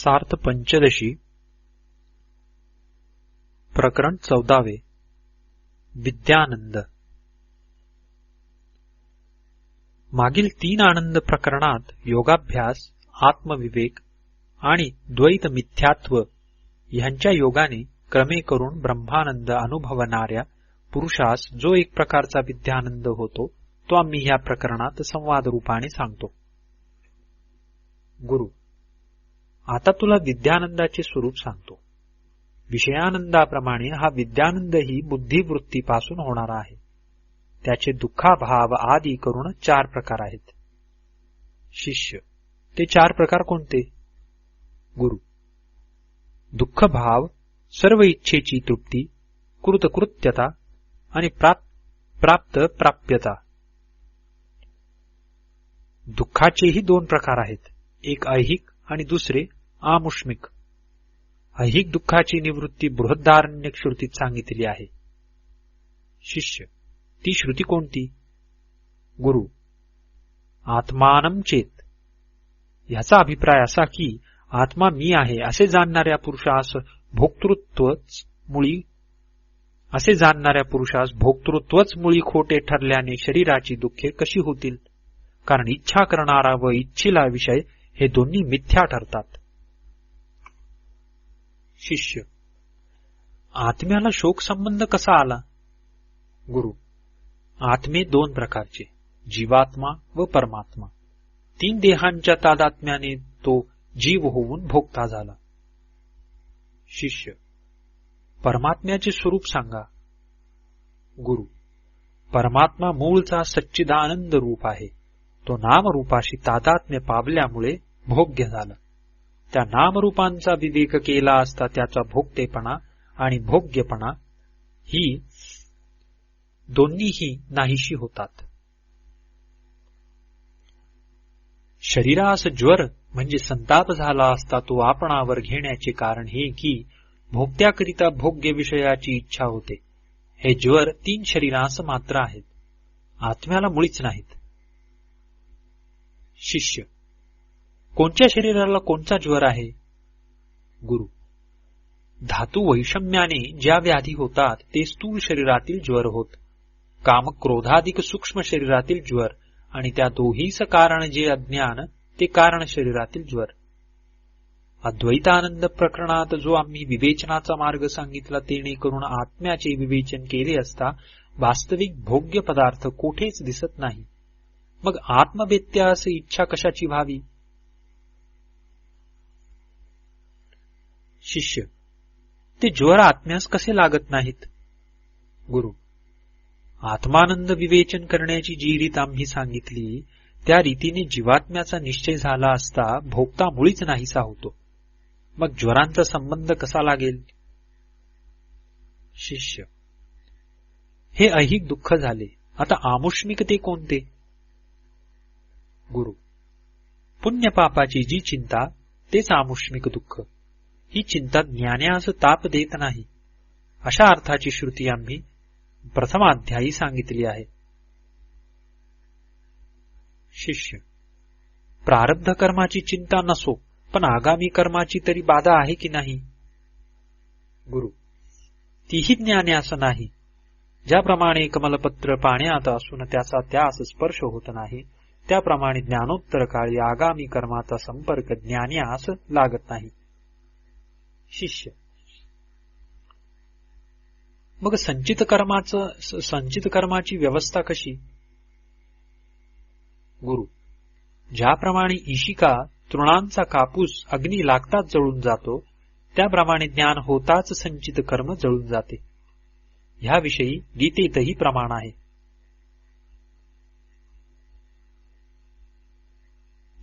सार्थ पंचदशी प्रकरण चौदावे विद्यानंद. मागील तीन आनंद प्रकरणात योगाभ्यास आत्मविवेक आणि द्वैत मिथ्यात्व ह्यांच्या योगाने क्रमे करून ब्रह्मानंद अनुभवणाऱ्या पुरुषास जो एक प्रकारचा विद्यानंद होतो तो आम्ही ह्या प्रकरणात संवाद रूपाने सांगतो. गुरु आता तुला विद्यानंदाचे स्वरूप सांगतो. विषयानंदाप्रमाणे हा विद्यानंदही बुद्धिवृत्तीपासून होणारा आहे. त्याचे दुःखाभाव आदी करून चार प्रकार आहेत. शिष्य. ते चार प्रकार कोणते? गुरु. दुःखभाव सर्व इच्छेची तृप्ती कृतकृत्यता आणि प्राप्त प्राप्यता. दुःखाचेही दोन प्रकार आहेत. एक ऐहिक आणि दुसरे आमुष्मिक. ऐहिक दुःखाची निवृत्ती बृहदारण्य श्रुतीत सांगितली आहे. शिष्य ती श्रुती कोणती? गुरु आत्मानम चेत. याचा अभिप्राय असा की आत्मा मी आहे असे जाणणाऱ्या पुरुषास भोक्तृत्वच मुळी असे जाणणाऱ्या पुरुषास भोक्तृत्वच मुळी खोटे ठरल्याने शरीराची दुःखे कशी होतील? कारण इच्छा करणारा व इच्छिला विषय हे दोन्ही मिथ्या ठरतात. शिष्य. आत्म्याला शोक संबंध कसा आला? गुरु. आत्मे दोन प्रकारचे जीवात्मा व परमात्मा. तीन देहांच्या तादात्म्याने तो जीव होऊन भोगता झाला. शिष्य. परमात्म्याचे स्वरूप सांगा. गुरु. परमात्मा मूळचा सच्चिदानंद रूप आहे. तो नामरूपाशी तादात्म्य पावल्यामुळे भोग्य झाला. त्या नामरूपांचा विवेक केला असता त्याचा भोगतेपणा आणि भोग्यपणा ही दोन्हीही नाहीशी होतात. शरीरास ज्वर म्हणजे संताप झाला असता तो आपणावर घेण्याचे कारण हे की भोगत्याकरिता भोग्य विषयाची इच्छा होते. हे ज्वर तीन शरीरास मात्र आहेत. आत्म्याला मुळीच नाहीत. शिष्य कोणत्या शरीराला कोणता ज्वर आहे? गुरु धातू वैषम्याने ज्या व्याधी होतात ते स्थूल शरीरातील ज्वर होत. काम क्रोधाधिक सूक्ष्म शरीरातील ज्वर आणि त्या दोहीच कारण जे अज्ञान ते कारण शरीरातील ज्वर. अद्वैतानंद प्रकरणात जो आम्ही विवेचनाचा मार्ग सांगितला तेणे करून आत्म्याचे विवेचन केले असता वास्तविक भोग्य पदार्थ कोठेच दिसत नाही. मग आत्मवेत्यास इच्छा कशाची व्हावी? शिष्य. ते ज्वर आत्म्यास कसे लागत नाहीत? गुरु आत्मानंद विवेचन करण्याची जी रीत आम्ही सांगितली त्या रीतीने जीवात्म्याचा निश्चय झाला असता भोगता मुळीच नाहीसा होतो. मग ज्वरांचा संबंध कसा लागेल? शिष्य हे ऐहिक दुःख झाले. आता आमुष्मिक ते कोणते? गुरु पुण्यपापाची जी चिंता तेच आमुष्मिक दुःख. ही चिंता ज्ञान्यास ताप देत नाही. अशा अर्थाची श्रुती आम्ही प्रथमाध्यायी सांगितली आहे. शिष्य प्रारब्ध कर्माची चिंता नसो पण आगामी कर्माची तरी बाधा आहे की नाही? गुरु तीही ज्ञान्यास नाही. ज्याप्रमाणे कमलपत्र पाण्यात असून त्याचा त्यास स्पर्श होत नाही त्याप्रमाणे ज्ञानोत्तर काळी आगामी कर्माचा संपर्क ज्ञान्यास लागत नाही. शिष्य. मग संचित कर्माचं संचित कर्माची व्यवस्था कशी? गुरु ज्याप्रमाणे इशिका तृणांचा कापूस अग्नी लागताच जळून जातो त्याप्रमाणे ज्ञान होताच संचित कर्म जळून जाते. ह्याविषयी गीतेतही प्रमाण आहे.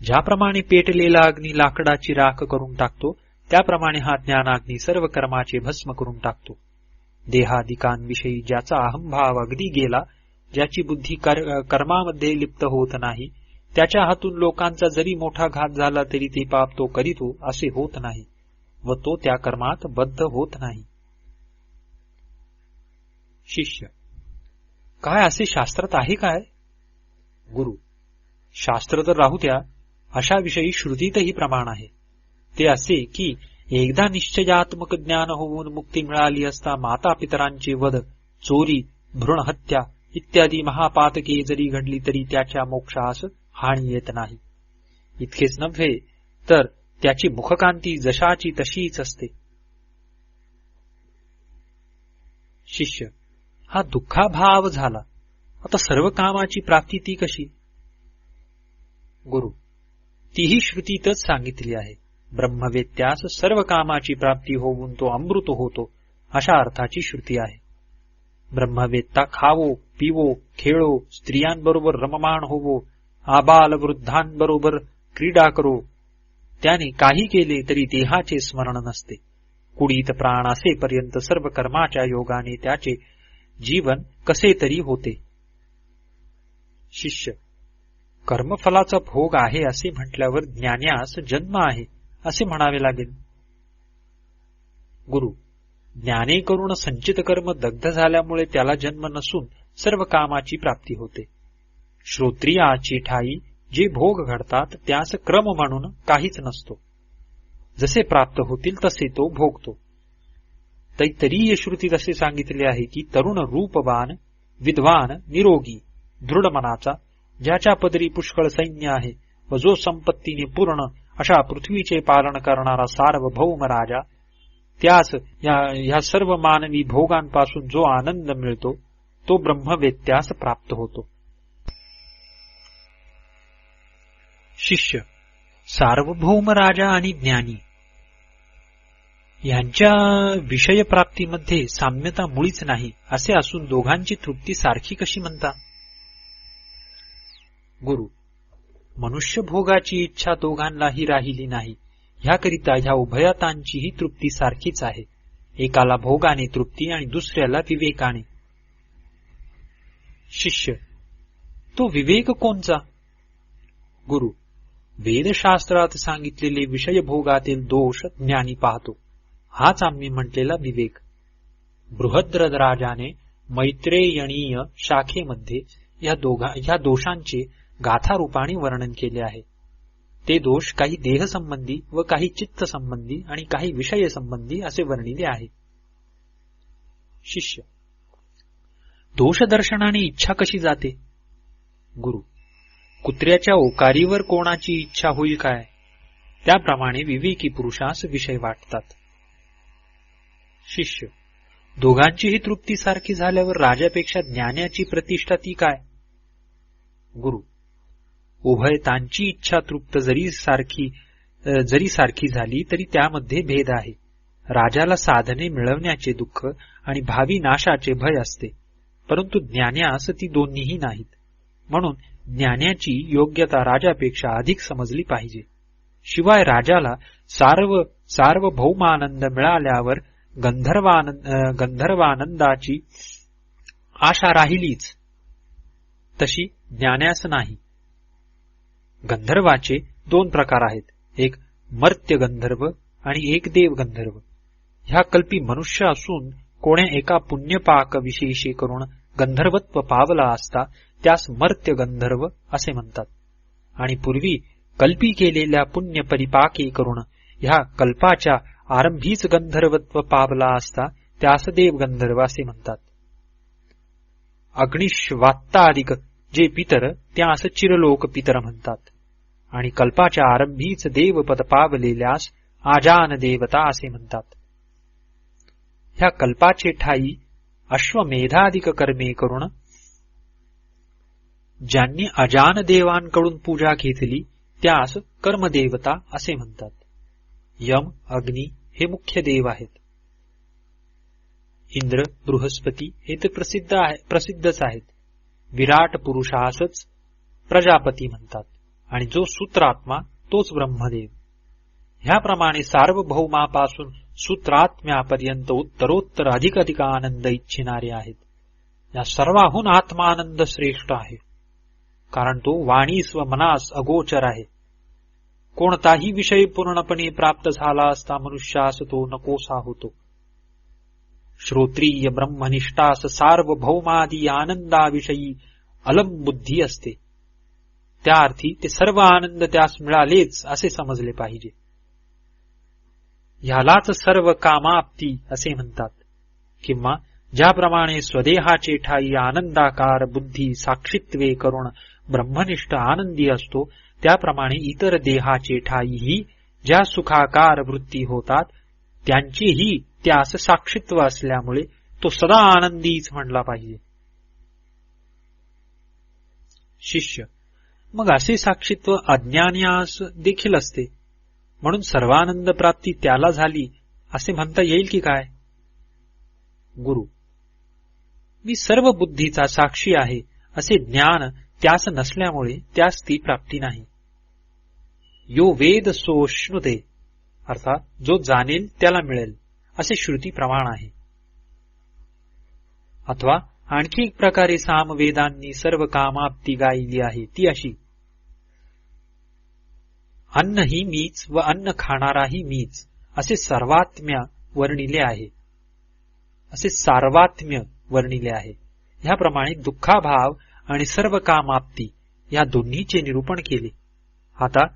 ज्याप्रमाणे पेटलेला अग्नी लाकडाची राख करून टाकतो त्याप्रमाणे हा ज्ञानाग्नी सर्व कर्माचे भस्म करून टाकतो. देहादिकांविषयी ज्याचा अहंभाव अगदी गेला ज्याची बुद्धी कर्मामध्ये लिप्त होत नाही त्याच्या हातून लोकांचा जरी मोठा घात झाला तरी ते पाप तो करीतो हो, असे होत नाही व तो त्या कर्मात बद्ध होत नाही. शिष्य काय असे शास्त्रात आहे काय? गुरु शास्त्र तर राहू त्या अशा विषयी श्रुतीतही प्रमाण आहे. ते असे की एकदा निश्चयात्मक ज्ञान होऊन मुक्ती मिळाली असता माता पितरांचे वध चोरी भ्रूण हत्या इत्यादी महापातके जरी घडली तरी त्याच्या मोक्षास हानी येत नाही. इतकेच नव्हे तर त्याची मुखकांती जशाची तशीच असते. शिष्य हा दुःखाभाव झाला. आता सर्व कामाची प्राप्ती ती कशी? गुरु तीही श्रुतीतच सांगितली आहे. ब्रह्मवेत्यास सर्व कामाची प्राप्ती होऊन तो अमृत होतो अशा अर्थाची श्रुती आहे. ब्रह्मवेत्ता खावो पिवो खेळो स्त्रियांबरोबर रममाण होवो आबाल वृद्धांबरोबर क्रीडा करो. त्याने काही केले तरी देहाचे स्मरण नसते. कुडीत प्राण असेपर्यंत सर्व कर्माच्या योगाने त्याचे जीवन कसे तरी होते. शिष्य कर्मफलाचा भोग आहे असे म्हटल्यावर ज्ञान्यास जन्म आहे. असे म्हणावे लागेल. गुरु ज्ञाने करून संचित कर्म दग्ध झाल्यामुळे त्याला जन्म नसून सर्व कामाची प्राप्ती होते. श्रोत्रियाची ठाई जे भोग घडतात त्यास क्रम म्हणून काहीच नसतो. जसे प्राप्त होतील तसे तो भोगतो. तैतरीय श्रुतीत असे सांगितले आहे की तरुण रूपवान विद्वान निरोगी दृढ मनाचा ज्याच्या पदरी पुष्कळ सैन्य आहे व जो संपत्तीने पूर्ण अशा पृथ्वीचे पालन करणारा सार्वभौम राजा त्यास या सर्व मानवी भोगांपासून जो आनंद मिळतो तो ब्रह्मवेत्यास प्राप्त होतो. शिष्य सार्वभौम राजा आणि ज्ञानी यांच्या विषयप्राप्तीमध्ये साम्यता मुळीच नाही असे असून दोघांची तृप्ती सारखी कशी म्हणता? गुरु मनुष्यभोगाची इच्छा दोघांनाही राहिली नाही. ह्याकरिता ह्या उभयतांचीही तृप्ती सारखीच आहे. एकाला भोगाने तृप्ती आणि दुसऱ्याला विवेकाने. शिष्य तो विवेक कोणचा? गुरु वेदशास्त्रात सांगितलेले विषयभोगातील दोष ज्ञानी पाहतो. हाच आम्ही म्हटलेला विवेक. बृहद्रराजाने मैत्रेयणीय शाखेमध्ये या दोघा या दोषांचे गाथारूपाने वर्णन केले आहे. ते दोष काही देहसंबंधी व काही चित्त संबंधी आणि काही विषय संबंधी असे वर्णिले आहे. शिष्य दोषदर्शनाने इच्छा कशी जाते? गुरु कुत्र्याच्या ओकारीवर कोणाची इच्छा होईल काय? त्याप्रमाणे विवेकी पुरुषास विषय वाटतात. शिष्य दोघांचीही तृप्ती सारखी झाल्यावर राजापेक्षा ज्ञानाची प्रतिष्ठा ती काय? गुरु उभयतांची इच्छा तृप्त जरी सारखी जरी सारखी झाली तरी त्यामध्ये भेद आहे. राजाला साधने मिळवण्याचे दुःख आणि भावी नाशाचे भय असते परंतु ज्ञान्यास ती दोन्हीही नाहीत. म्हणून ज्ञानाची योग्यता राजापेक्षा अधिक समजली पाहिजे. शिवाय राजाला सार्व सार्वभौमानंद मिळाल्यावर गंधर्वानंद गंधर्वानंदाची आशा राहिलीच. तशी ज्ञान्यास नाही. गंधर्वाचे दोन प्रकार आहेत. एक मर्त्य गंधर्व आणि एक देव गंधर्व ह्या कल्पी मनुष्य असून कोण्या एका पुण्यपाक विशेषी करून गंधर्वत्व पावला असता त्यास मर्त्य गंधर्व असे म्हणतात. आणि पूर्वी कल्पी केलेल्या पुण्य परिपाके करून ह्या कल्पाच्या आरंभीच गंधर्वत्व पावला असता त्यास देव गंधर्व असे म्हणतात. अग्निश्वात्ताधिक जे पितर त्यास चिरलोक पितर म्हणतात. आणि कल्पाच्या आरंभीच देवपद पावलेल्यास आजान देवता असे म्हणतात. ह्या कल्पाचे ठाई अश्वमेधाधिक कर्मे करून ज्यांनी अजान देवांकडून पूजा घेतली त्यास कर्मदेवता असे म्हणतात. यम अग्नी हे मुख्य देव आहेत. इंद्र बृहस्पती हे तर प्रसिद्ध आहे प्रसिद्धच आहेत. विराट पुरुषासच प्रजापती म्हणतात. आणि जो सूत्रात्मा तोच ब्रह्मदेव. ह्याप्रमाणे सार्वभौमापासून सूत्रात्म्यापर्यंत उत्तरोत्तर अधिक अधिक आनंद इच्छिणारे आहेत. या सर्वाहून आत्मानंद श्रेष्ठ आहे. कारण तो वाणीस व मनास अगोचर आहे. कोणताही विषय पूर्णपणे प्राप्त झाला असता मनुष्यास तो नकोसा होतो. श्रोत्रीय ब्रह्मनिष्ठास सार्वभौमादी आनंदाविषयी अलम बुद्धी असते. त्या अर्थी ते सर्व आनंद त्यास मिळालेच असे समजले पाहिजे. ह्यालाच सर्व कामाप्ती असे म्हणतात. किंवा ज्याप्रमाणे स्वदेहाचे ठाई आनंदाकार बुद्धी साक्षित्वे करून ब्रह्मनिष्ठ आनंदी असतो त्याप्रमाणे इतर देहाचे ठाईही ज्या सुखाकार वृत्ती होतात त्यांचीही त्यास साक्षित्व असल्यामुळे तो सदा आनंदीच म्हणला पाहिजे. शिष्य मग असे साक्षीत्व अज्ञान्यास देखील असते. म्हणून सर्वानंद प्राप्ती त्याला झाली असे म्हणता येईल की काय? गुरु मी सर्व बुद्धीचा साक्षी आहे असे ज्ञान त्यास नसल्यामुळे त्यास ती प्राप्ती नाही. यो वेद सोष्णुते अर्थात जो जाणेल त्याला मिळेल असे श्रुती प्रमाण आहे. अथवा आणखी एक प्रकारे सामवेदांनी सर्व कामाप्ती गायली आहे ती अशी. अन्न ही मीच व अन्न खाणाराही मीच असे सर्वात्म्य वर्णिले आहे. असे सार्वात्म्य वर्णिले आहे. ह्याप्रमाणे दुःखाभाव आणि सर्व कामाप्ती या दोन्हीचे निरूपण केले. आता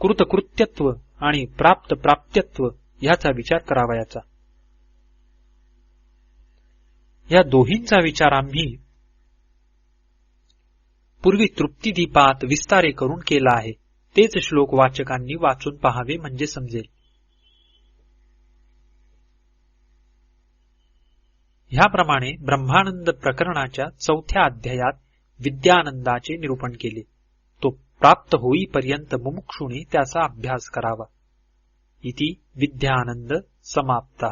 कृतकृत्यत्व आणि प्राप्त प्राप्त्यत्व ह्याचा विचार करावयाचा. या दोहींचा विचार आम्ही पूर्वी तृप्तीदीपात विस्तारे करून केला आहे. तेच श्लोक वाचकांनी वाचून पहावे म्हणजे समजेल. ह्याप्रमाणे ब्रह्मानंद प्रकरणाच्या चौथ्या अध्यायात विद्यानंदाचे निरूपण केले. तो प्राप्त होईपर्यंत मुमुक्षुने त्याचा अभ्यास करावा. इति विद्यानंद समाप्त.